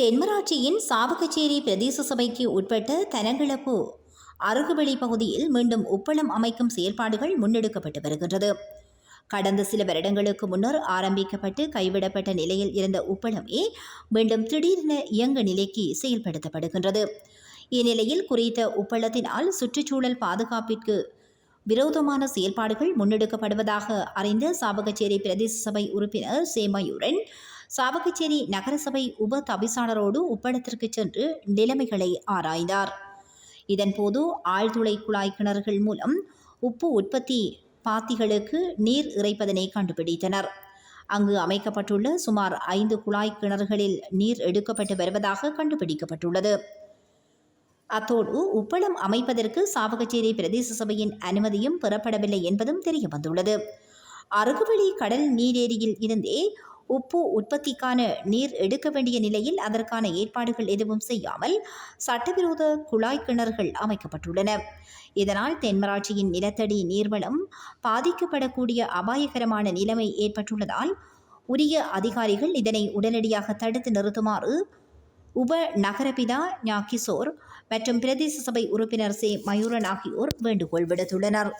தென்மராட்சியின் சாவகச்சேரி பிரதேச சபைக்கு உட்பட்ட தனங்கிழப்பு அருகுவெளி பகுதியில் மீண்டும் உப்பளம் அமைக்கும் செயல்பாடுகள் முன்னெடுக்கப்பட்டு வருகின்றது. கடந்த சில வருடங்களுக்கு முன்னர் ஆரம்பிக்கப்பட்டு கைவிடப்பட்ட நிலையில் இருந்த உப்பளமே மீண்டும் திடீரென இயங்க நிலைக்கு செயல்படுத்தப்படுகின்றது. இந்நிலையில் குறித்த உப்பளத்தினால் சுற்றுச்சூழல் பாதுகாப்பிற்கு விரோதமான செயல்பாடுகள் முன்னெடுக்கப்படுவதாக அறிந்த சாவகச்சேரி பிரதேச சபை உறுப்பினர் சேமயூரன் சாவகச்சேரி நகரசபை உப தவிசாளரோடு உப்பளத்திற்கு சென்று நிலைமைகளை ஆராய்ந்தார். இதன்போது ஆழ்துளை குழாய் கிணறுகள் மூலம் உப்பு உற்பத்தி பாத்திகளுக்கு நீர் இறைப்பதனை கண்டுபிடித்தனர். அங்கு அமைக்கப்பட்டுள்ள சுமார் ஐந்து குழாய் கிணறுகளில் நீர் எடுக்கப்பட்டு வருவதாக கண்டுபிடிக்கப்பட்டுள்ளது. அத்தோடு உப்பளம் அமைப்பதற்கு சாவகச்சேரி பிரதேச சபையின் அனுமதியும் பெறப்படவில்லை என்பதும் தெரிய வந்துள்ளது அருகுவழி கடல் நீரேரியில் இருந்தே உப்பு உற்பத்திக்கான நீர் எடுக்க வேண்டிய நிலையில் அதற்கான ஏற்பாடுகள் எதுவும் செய்யாமல் சட்டவிரோத குழாய் கிணறுகள் அமைக்கப்பட்டுள்ளன. இதனால் தென்மராட்சியின் நிலத்தடி நீர்வளம் பாதிக்கப்படக்கூடிய அபாயகரமான நிலைமை ஏற்பட்டுள்ளதால் உரிய அதிகாரிகள் இதனை உடனடியாக தடுத்து நிறுத்துமாறு உப நகரபிதா ஞா கிஷோர் மற்றும் பிரதேச சபை உறுப்பினர் சே மயூரன் ஆகியோர் வேண்டுகோள் விடுத்துள்ளனர்.